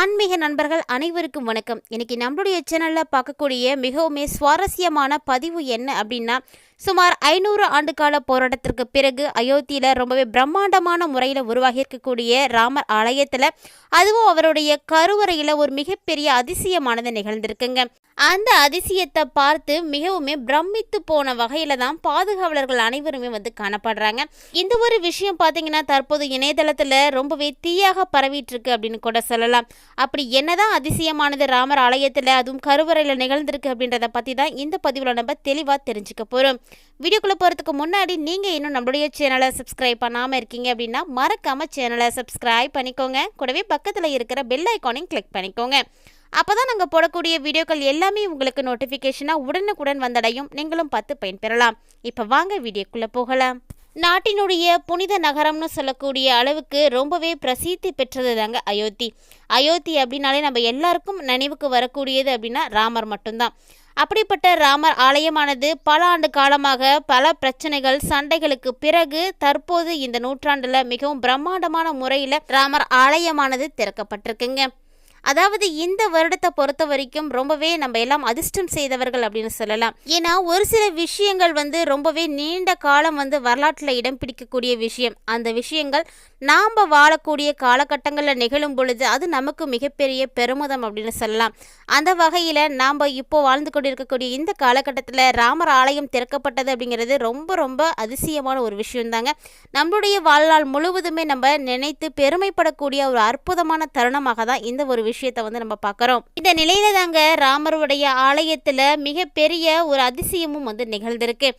ஆன்மீக நண்பர்கள் அனைவருக்கும் வணக்கம். இன்னைக்கு நம்மளுடைய சேனலில் பார்க்கக்கூடிய மிகவுமே சுவாரஸ்யமான பதிவு என்ன அப்படின்னா சுமார் ஐநூறு ஆண்டுகால போராட்டத்திற்கு பிறகு அயோத்தியில் ரொம்பவே பிரம்மாண்டமான முறையில் உருவாகி இருக்கக்கூடிய ராமர் ஆலயத்தில் அதுவும் அவருடைய கருவறையில் ஒரு மிகப்பெரிய அதிசயமானது நிகழ்ந்திருக்குங்க. அந்த அதிசயத்தை பார்த்து மிகவுமே பிரமித்து போன வகையில் தான் பாதுகாவலர்கள் அனைவருமே வந்து காணப்படுறாங்க. இந்த ஒரு விஷயம் பார்த்தீங்கன்னா தற்போது இணையதளத்தில் ரொம்பவே தீயாக பரவிட்டு இருக்கு அப்படின்னு கூட சொல்லலாம். அப்படி என்னதான் அதிசயமானது ராமர் ஆலயத்தில் அதுவும் கருவறையில் நிகழ்ந்திருக்கு அப்படின்றத பற்றி தான் இந்த பதிவில் நம்ம தெளிவாக தெரிஞ்சுக்க போகிறோம் வீடியோக்குள்ளே போகிறதுக்கு முன்னாடி நீங்கள் இன்னும் நம்மளுடைய சேனலை சப்ஸ்கிரைப் பண்ணாமல் இருக்கீங்க அப்படின்னா மறக்காமல் சேனலை சப்ஸ்கிரைப் பண்ணிக்கோங்க. கூடவே பக்கத்தில் இருக்கிற பெல் ஐக்கானையும் கிளிக் பண்ணிக்கோங்க. அப்போ தான் நாங்கள் போடக்கூடிய வீடியோக்கள் எல்லாமே உங்களுக்கு நோட்டிஃபிகேஷனாக உடனுக்குடன் வந்தடையும். நீங்களும் பார்த்து பயன்பெறலாம். இப்போ வாங்க வீடியோக்குள்ளே போகலாம். நாட்டினுடைய புனித நகரம்னு சொல்லக்கூடிய அளவுக்கு ரொம்பவே பிரசித்தி பெற்றது தாங்க அயோத்தி. அயோத்தி அப்படின்னாலே நம்ம எல்லாருக்கும் நினைவுக்கு வரக்கூடியது அப்படின்னா ராமர் மட்டும்தான். அப்படிப்பட்ட ராமர் ஆலயமானது பல ஆண்டு காலமாக பல பிரச்சனைகள் சண்டைகளுக்கு பிறகு தற்போது இந்த நூற்றாண்டில் மிகவும் பிரம்மாண்டமான முறையில் ராமர் ஆலயமானது திறக்கப்பட்டிருக்குங்க. அதாவது இந்த வருடத்தை பொறுத்த வரைக்கும் ரொம்பவே நம்ம எல்லாம் அதிர்ஷ்டம் செய்தவர்கள் அப்படின்னு சொல்லலாம். ஏன்னா ஒரு சில விஷயங்கள் வந்து ரொம்பவே நீண்ட காலம் வந்து வரலாற்றில் இடம் பிடிக்கக்கூடிய விஷயம். அந்த விஷயங்கள் நாம் வாழக்கூடிய காலகட்டங்களில் நிகழும் பொழுது அது நமக்கு மிகப்பெரிய பெருமிதம் அப்படின்னு சொல்லலாம். அந்த வகையில் நாம் இப்போ வாழ்ந்து கொண்டிருக்கக்கூடிய இந்த காலகட்டத்தில் ராமர் ஆலயம் திறக்கப்பட்டது அப்படிங்கிறது ரொம்ப ரொம்ப அதிசயமான ஒரு விஷயம் தாங்க நம்மளுடைய வாழ்நாள் முழுவதுமே நம்ம நினைத்து பெருமைப்படக்கூடிய ஒரு அற்புதமான தருணமாக தான் இந்த ஒரு விஷயத்தை வந்து நம்ம பார்க்குறோம். இந்த நிலையில தாங்க ராமருடைய ஆலயத்தில் மிகப்பெரிய ஒரு அதிசயமும் வந்து நிகழ்ந்திருக்கு.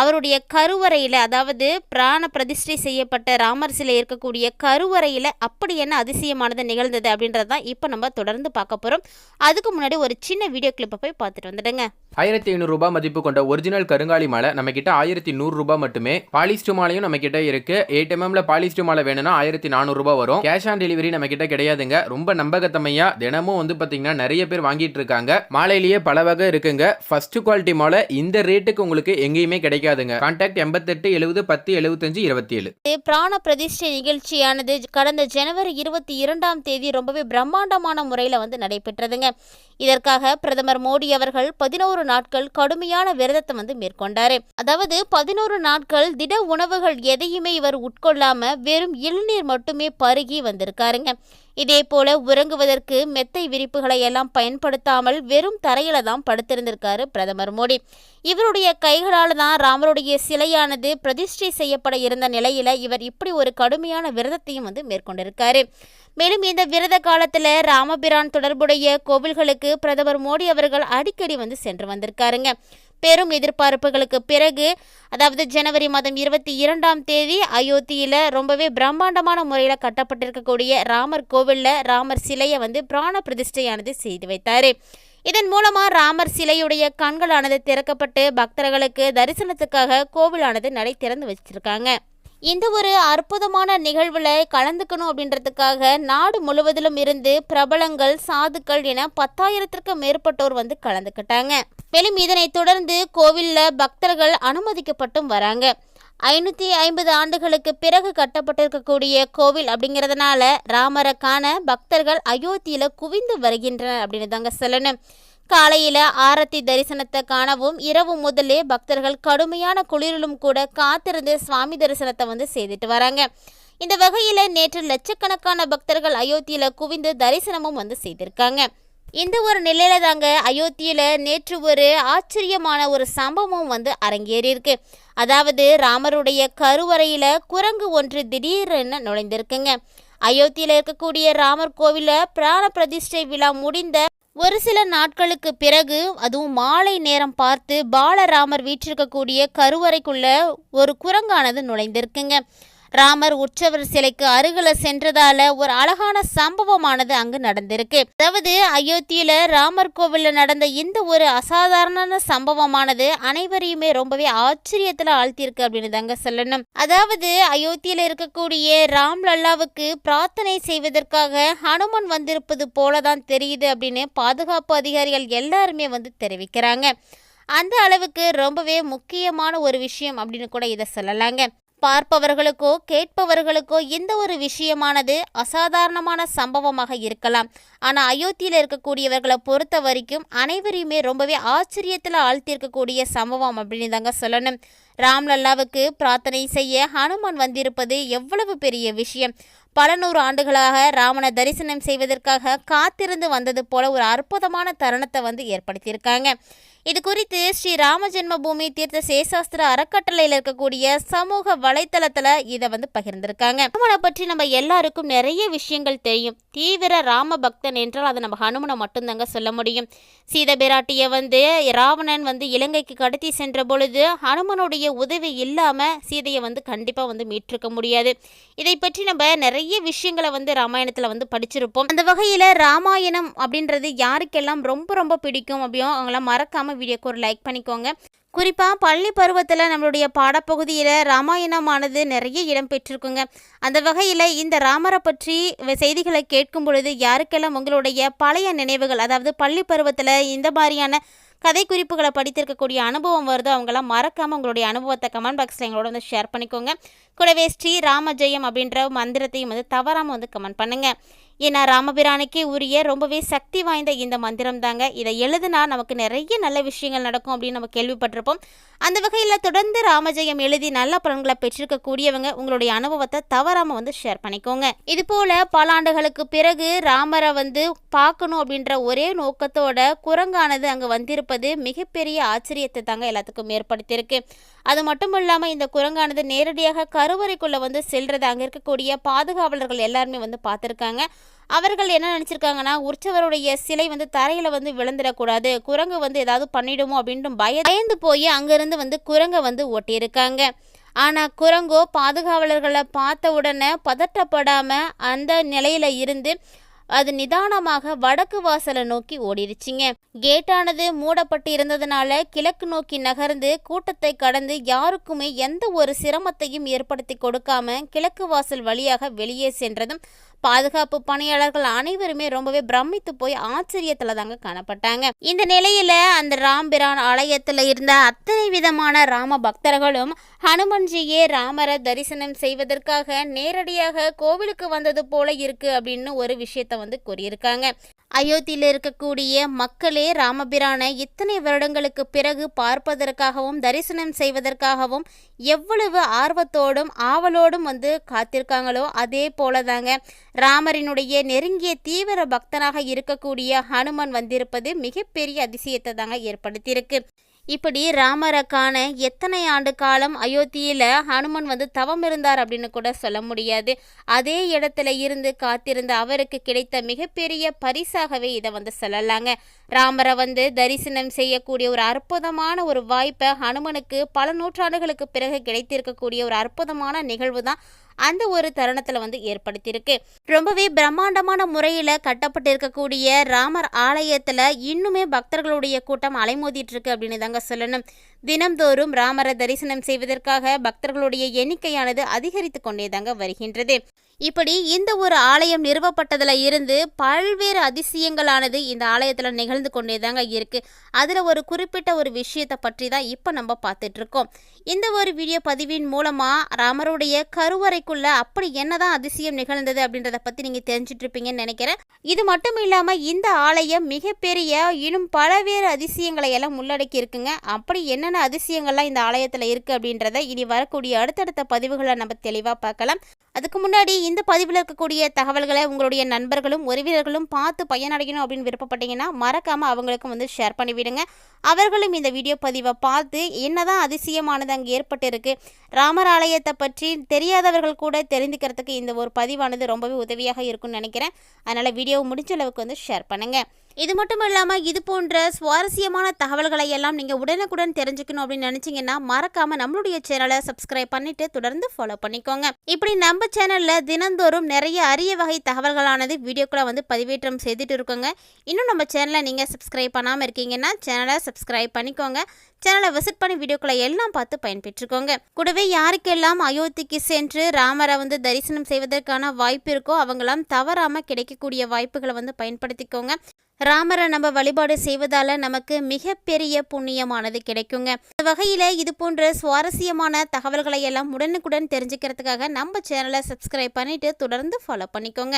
அவருடைய கருவறையில் அதாவது பிராண பிரதிஷ்டை செய்யப்பட்ட ராமர் சிலை இருக்கக்கூடிய கருவறையில் அப்படி என்ன அதிசயமானது நிகழ்ந்தது அப்படின்றது தான் இப்போ நம்ம தொடர்ந்து பார்க்க போகிறோம் அதுக்கு முன்னாடி ஒரு சின்ன வீடியோ கிளிப்பை போய் பார்த்துட்டு வந்துடுங்க. ஆயிரத்தி ஐநூறு ரூபாய் மதிப்பு கொண்ட ஒரிஜினல் கருங்காலி மாலை நம்ம கிட்ட ஆயிரத்தி நூறு ரூபாய் மட்டுமே. பாலிஸ்டு மாலையும் நம்ம கிட்ட இருக்கு எயிட் எம்எம்ல பாலிஸ்டு மாலை வேணும்னா ஆயிரத்தி நானூறு ரூபாய் வரும். கேஷ் ஆன் டெலிவரி நம்ம கிட்ட கிடையாதுங்க. ரொம்ப நம்பகத்தமையா தினமும் வந்து பாத்தீங்கன்னா நிறைய பேர் வாங்கிட்டு இருக்காங்க. மாலையிலேயே பல வகை இருக்குங்க. ஃபர்ஸ்ட் குவாலிட்டி மாலை இந்த ரேட்டுக்கு உங்களுக்கு எங்கேயுமே கிடைக்காதுங்க. கான்டாக்ட் எண்பத்தெட்டு எழுபது பத்து எழுபத்தஞ்சு இருபத்தி ஏழு பிராண பிரதிஷ்டை நிகழ்ச்சியானது. கடந்த ஜனவரி இருபத்தி இரண்டாம் தேதி ரொம்பவே பிரம்மாண்டமான முறையில் வந்து நடைபெற்றதுங்க. இதற்காக பிரதமர் மோடி அவர்கள் பதினோரு நாட்கள் கடுமையான விரதத்தை வந்து மேற்கொண்டாரு. அதாவது பதினோரு நாட்கள் திட உணவுகள் எதையுமே இவர் உட்கொள்ளாம வெறும் இளநீர் மட்டுமே பருகி வந்திருக்காருங்க. இதேபோல உறங்குவதற்கு மெத்தை விரிப்புகளை எல்லாம் பயன்படுத்தாமல் வெறும் தரையில தான் படுத்திருந்திருக்காரு பிரதமர் மோடி. இவருடைய கைகளால் தான் ராமருடைய சிலையானது பிரதிஷ்டை செய்யப்பட இருந்த நிலையில இவர் இப்படி ஒரு கடுமையான விரதத்தையும் வந்து மேற்கொண்டிருக்காரு. மேலும் இந்த விரத காலத்தில் ராமபிரான் தொடர்புடைய கோவில்களுக்கு பிரதமர் மோடி அவர்கள் அடிக்கடி வந்து சென்று வந்திருக்காருங்க. பெரும் எதிர்பார்ப்புகளுக்கு பிறகு அதாவது ஜனவரி மாதம் இருபத்தி இரண்டாம் தேதி அயோத்தியில் ரொம்பவே பிரம்மாண்டமான முறையில் கட்டப்பட்டிருக்கக்கூடிய ராமர் கோவிலில் ராமர் சிலையை வந்து பிராண பிரதிஷ்டையானது செய்து வைத்தார். இதன் மூலமாக ராமர் சிலையுடைய கண்களானது திறக்கப்பட்டு பக்தர்களுக்கு தரிசனத்துக்காக கோவிலானது நடை திறந்து வச்சிருக்காங்க. இந்த ஒரு அற்புதமான நிகழ்வில் கலந்துக்கணும் அப்படின்றதுக்காக நாடு முழுவதிலும் இருந்து பிரபலங்கள் சாதுக்கள் என பத்தாயிரத்திற்கும் மேற்பட்டோர் வந்து கலந்துக்கிட்டாங்க. மேலும் இதனைத் தொடர்ந்து கோவிலில் பக்தர்கள் அனுமதிக்கப்பட்டும் வராங்க. ஐநூற்றி ஐம்பது ஆண்டுகளுக்கு பிறகு கட்டப்பட்டிருக்கக்கூடிய கோவில் அப்படிங்கிறதுனால ராமரை காண பக்தர்கள் அயோத்தியில் குவிந்து வருகின்றனர் அப்படின்னு தாங்க சொல்லணும். காலையில் ஆரத்தி தரிசனத்தை காணவும் இரவு முதலே பக்தர்கள் கடுமையான குளிரிலும் கூட காத்திருந்து சுவாமி தரிசனத்தை வந்து செய்துட்டு வராங்க. இந்த வகையில் நேற்று லட்சக்கணக்கான பக்தர்கள் அயோத்தியில் குவிந்து தரிசனமும் வந்து செய்திருக்காங்க. இந்த ஒரு நிலையில தாங்க அயோத்தியில் நேற்று ஒரு ஆச்சரியமான ஒரு சம்பவம் வந்து அரங்கேறியிருக்கு. அதாவது ராமருடைய கருவறையில் குரங்கு ஒன்று திடீரென நுழைந்திருக்குங்க. அயோத்தியில் இருக்கக்கூடிய ராமர் கோவிலில் பிராண பிரதிஷ்டை விழா முடிந்த ஒரு சில நாட்களுக்கு பிறகு அதுவும் மாலை நேரம் பார்த்து பாலராமர் வீற்றிருக்கக்கூடிய கருவறைக்குள்ள ஒரு குரங்கானது நுழைந்திருக்குங்க. ராமர் உற்சவர் சிலைக்கு அருகில சென்றதால ஒரு அழகான சம்பவமானது அங்கு நடந்திருக்கு. அதாவது அயோத்தியில ராமர் கோவில்ல நடந்த இந்த ஒரு அசாதாரண சம்பவமானது அனைவரையுமே ரொம்பவே ஆச்சரியத்துல ஆழ்த்தியிருக்கு அப்படின்னு தாங்க சொல்லணும். அதாவது அயோத்தியில இருக்கக்கூடிய ராம் லல்லாவுக்கு பிரார்த்தனை செய்வதற்காக ஹனுமன் வந்திருப்பது போலதான் தெரியுது அப்படின்னு பாதுகாப்பு அதிகாரிகள் எல்லாருமே வந்து தெரிவிக்கிறாங்க. அந்த அளவுக்கு ரொம்பவே முக்கியமான ஒரு விஷயம் அப்படின்னு கூட இதை சொல்லலாங்க. பார்ப்பவர்களுக்கோ கேட்பவர்களுக்கோ இந்த ஒரு விஷயமானது அசாதாரணமான சம்பவமாக இருக்கலாம். ஆனால் அயோத்தியில் இருக்கக்கூடியவர்களை பொறுத்த வரைக்கும் அனைவரையுமே ரொம்பவே ஆச்சரியத்தில் ஆழ்த்தியிருக்கக்கூடிய சம்பவம் அப்படின்னு தாங்க சொல்லணும். ராம்லல்லாவுக்கு பிரார்த்தனை செய்ய ஹனுமான் வந்திருப்பது எவ்வளவு பெரிய விஷயம். பல நூறு ஆண்டுகளாக ராமனை தரிசனம் செய்வதற்காக காத்திருந்து வந்தது போல ஒரு அற்புதமான தருணத்தை வந்து ஏற்படுத்தியிருக்காங்க. இது குறித்து ஸ்ரீ ராம ஜென்மபூமி தீர்த்த சேசாஸ்திர அறக்கட்டளையில் இருக்கக்கூடிய சமூக வலைத்தளத்தில் இதை வந்து பகிர்ந்திருக்காங்க. ஹனுமனை பற்றி நம்ம எல்லாருக்கும் நிறைய விஷயங்கள் தெரியும். தீவிர ராம பக்தன் என்றால் அதை நம்ம ஹனுமனை மட்டும்தாங்க சொல்ல முடியும். சீத பிராட்டியை வந்து ராவணன் வந்து இலங்கைக்கு கடத்தி சென்ற பொழுது ஹனுமனுடைய உதவி இல்லாமல் சீதையை வந்து கண்டிப்பாக வந்து மீட்டிருக்க முடியாது. இதை பற்றி நம்ம நிறைய விஷயங்களை வந்து ராமாயணத்தில் வந்து படிச்சிருப்போம். அந்த வகையில் ராமாயணம் அப்படின்றது யாருக்கெல்லாம் ரொம்ப ரொம்ப பிடிக்கும் அப்படியும் அவங்களாம் மறக்காமல் வீடியோக்கு ஒரு லைக் பண்ணிக்கோங்க. குறிப்பாக பள்ளி பருவத்தில் நம்மளுடைய பாடப்பகுதியில் ராமாயணமானது நிறைய இடம் பெற்றிருக்குங்க. அந்த வகையில் இந்த ராமரை பற்றி செய்திகளை கேட்கும் பொழுது யாருக்கெல்லாம் உங்களுடைய பழைய நினைவுகள் அதாவது பள்ளி பருவத்தில் இந்த மாதிரியான கதை குறிப்புகளை படித்திருக்கக்கூடிய அனுபவம் வருதோ அவங்களாம் மறக்காமல் உங்களுடைய அனுபவத்தை கமெண்ட் பாக்ஸில் எங்களோட வந்து ஷேர் பண்ணிக்கோங்க. கூடவே ஸ்ரீ ராமஜெயம் அப்படின்ற மந்திரத்தையும் வந்து தவறாமல் வந்து கமெண்ட் பண்ணுங்கள் ஏன்னா ராமபிரானுக்கே உரிய ரொம்பவே சக்தி வாய்ந்த இந்த மந்திரம் தாங்க இதை எழுதுனா நமக்கு நிறைய நல்ல விஷயங்கள் நடக்கும் அப்படின்னு நம்ம கேள்விப்பட்டிருப்போம். அந்த வகையில் தொடர்ந்து ராமஜெயம் எழுதி நல்ல பலன்களை பெற்றிருக்கக்கூடியவங்க உங்களுடைய அனுபவத்தை தவறாமல் வந்து ஷேர் பண்ணிக்கோங்க. இது போல பல ஆண்டுகளுக்கு பிறகு ராமரை வந்து பார்க்கணும் அப்படின்ற ஒரே நோக்கத்தோட குரங்கானது அங்கே வந்திருப்பது மிகப்பெரிய ஆச்சரியத்தை தாங்க எல்லாத்துக்கும் ஏற்படுத்தியிருக்கு. அது மட்டும் இல்லாமல் இந்த குரங்கானது நேரடியாக கருவறைக்குள்ளே வந்து செல்றது அங்கே இருக்கக்கூடிய பாதுகாவலர்கள் எல்லாருமே வந்து பார்த்துருக்காங்க. அவர்கள் என்ன நினச்சிருக்காங்கன்னா உற்சவருடைய சிலை வந்து தரையில் வந்து விழுந்துடக்கூடாது குரங்கு வந்து ஏதாவது பண்ணிடுமோ அப்படின்ட்டு பய பயந்து போய் அங்கேருந்து வந்து குரங்கை வந்து ஒட்டியிருக்காங்க. ஆனால் குரங்கோ பாதுகாவலர்களை பார்த்த உடனே பதட்டப்படாமல் அந்த நிலையில இருந்து அது நிதானமாக வடக்கு வாசலை நோக்கி ஓடிடுச்சிங்க கேட்டானது மூடப்பட்டு இருந்ததுனால கிழக்கு நோக்கி நகர்ந்து கூட்டத்தை கடந்து யாருக்குமே எந்த ஒரு சிரமத்தையும் ஏற்படுத்தி கொடுக்காம கிழக்கு வாசல் வழியாக வெளியே சென்றதும் பாதுகாப்பு பணியாளர்கள் அனைவருமே ரொம்பவே பிரமித்து போய் ஆச்சரியத்துல தாங்க காணப்பட்டாங்க. இந்த நிலையில அந்த ராம்பிரான் ஆலயத்துல இருந்த அத்தனை விதமான ராம பக்தர்களும் ஹனுமன்ஜியே ராமரை தரிசனம் செய்வதற்காக நேரடியாக கோவிலுக்கு வந்தது போல இருக்கு அப்படின்னு ஒரு விஷயத்த வந்து கூறியிருக்காங்க. அயோத்தியில் இருக்கக்கூடிய மக்களே ராமபிரானை இத்தனை வருடங்களுக்கு பிறகு பார்ப்பதற்காகவும் தரிசனம் செய்வதற்காகவும் எவ்வளவு ஆர்வத்தோடும் ஆவலோடும் வந்து காத்திருக்காங்களோ அதே போலதாங்க. ராமரினுடைய நெருங்கிய தீவிர பக்தனாக இருக்கக்கூடிய ஹனுமன் வந்திருப்பது மிகப்பெரிய அதிசயத்தை தாங்க ஏற்படுத்தியிருக்கு. இப்படி ராமரக்கான எத்தனை ஆண்டு காலம் அயோத்தியில் ஹனுமன் வந்து தவம் இருந்தார் அப்படின்னு கூட சொல்ல முடியாது. அதே இடத்துல இருந்து காத்திருந்த அவருக்கு கிடைத்த மிகப்பெரிய பரிசாகவே இதை வந்து சொல்லலாங்க. ராமரை வந்து தரிசனம் செய்யக்கூடிய ஒரு அற்புதமான ஒரு வாய்ப்பை ஹனுமனுக்கு பல நூற்றாண்டுகளுக்கு பிறகு கிடைத்திருக்கக்கூடிய ஒரு அற்புதமான நிகழ்வு தான் அந்த ஒரு தருணத்தில் வந்து ஏற்படுத்தியிருக்கு. ரொம்பவே பிரம்மாண்டமான முறையில் கட்டப்பட்டிருக்கக்கூடிய ராமர் ஆலயத்தில் இன்னுமே பக்தர்களுடைய கூட்டம் அலைமோதிட்டு இருக்கு அப்படின்னு தாங்க சொல்லணும். தினம்தோறும் ராமரை தரிசனம் செய்வதற்காக பக்தர்களுடைய எண்ணிக்கையானது அதிகரித்து கொண்டே தாங்க வருகின்றது. இப்படி இந்த ஒரு ஆலயம் நிறுவப்பட்டதில் இருந்து பல்வேறு அதிசயங்களானது இந்த ஆலயத்தில் நிகழ்ந்து கொண்டே தாங்க இருக்குது அதில் ஒரு குறிப்பிட்ட ஒரு விஷயத்தை பற்றி தான் இப்போ நம்ம பார்த்துட்ருக்கோம். இந்த ஒரு வீடியோ பதிவின் மூலமாக ராமருடைய கருவறைக்குள்ளே அப்படி என்னதான் அதிசயம் நிகழ்ந்தது அப்படின்றத பற்றி நீங்கள் தெரிஞ்சிட்ருப்பீங்கன்னு நினைக்கிறேன். இது மட்டும் இல்லாமல் இந்த ஆலயம் மிகப்பெரிய இன்னும் பலவேறு அதிசயங்களை எல்லாம் உள்ளடக்கி இருக்குங்க. அப்படி என்னென்ன அதிசயங்கள்லாம் இந்த ஆலயத்தில் இருக்குது அப்படின்றத இனி வரக்கூடிய அடுத்தடுத்த பதிவுகளை நம்ம தெளிவாக பார்க்கலாம். அதுக்கு முன்னாடி இந்த பதிவில் இருக்கக்கூடிய தகவல்களை உங்களுடைய நண்பர்களும் உறவினர்களும் பார்த்து பயனடையணும் அப்படின்னு விருப்பப்பட்டீங்கன்னா மறக்காமல் அவங்களுக்கும் வந்து ஷேர் பண்ணிவிடுங்க அவர்களும் இந்த வீடியோ பதிவை பார்த்து என்னதான் அதிசயமானது அங்கே ஏற்பட்டிருக்கு ராமர் ஆலயத்தை பற்றி தெரியாதவர்கள் கூட தெரிந்துக்கிறதுக்கு இந்த ஒரு பதிவானது ரொம்பவே உதவியாக இருக்கும்னு நினைக்கிறேன். அதனால் வீடியோ முடிஞ்ச அளவுக்கு வந்து ஷேர் பண்ணுங்கள் இது மட்டும் இல்லாமல் இது போன்ற சுவாரஸ்யமான தகவல்களை எல்லாம் நீங்கள் உடனுக்குடன் தெரிஞ்சுக்கணும் அப்படின்னு நினச்சிங்கன்னா மறக்காமல் நம்மளுடைய சேனலை சப்ஸ்கிரைப் பண்ணிவிட்டு தொடர்ந்து ஃபாலோ பண்ணிக்கோங்க. இப்படி நம்ம சேனலில் தினந்தோறும் நிறைய அரிய வகை தகவல்களானது வீடியோக்களை வந்து பதிவேற்றம் செய்துட்டு இருக்கோங்க. இன்னும் நம்ம சேனலை நீங்கள் சப்ஸ்கிரைப் பண்ணாமல் இருக்கீங்கன்னா சேனலை சப்ஸ்கிரைப் பண்ணிக்கோங்க. சேனலை விசிட் பண்ணி வீடியோக்களை எல்லாம் பார்த்து பயன்பெற்றுக்கோங்க. கூடவே யாருக்கெல்லாம் அயோத்திக்கு சென்று ராமரை வந்து தரிசனம் செய்வதற்கான வாய்ப்பு இருக்கோ அவங்களாம் தவறாமல் கிடைக்கக்கூடிய வாய்ப்புகளை வந்து பயன்படுத்திக்கோங்க. ராமரை நம்ம வழிபாடு செய்வதால நமக்கு மிகப்பெரிய புண்ணியமானது கிடைக்குங்க. இந்த வகையில் இது போன்ற சுவாரஸ்யமான தகவல்களை எல்லாம் உடனுக்குடன் தெரிஞ்சுக்கிறதுக்காக நம்ம சேனலை சப்ஸ்கிரைப் பண்ணிட்டு தொடர்ந்து ஃபாலோ பண்ணிக்கோங்க.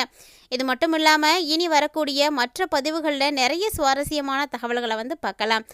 இது மட்டும் இல்லாமல் இனி வரக்கூடிய மற்ற பதிவுகளில் நிறைய சுவாரஸ்யமான தகவல்களை வந்து பார்க்கலாம்.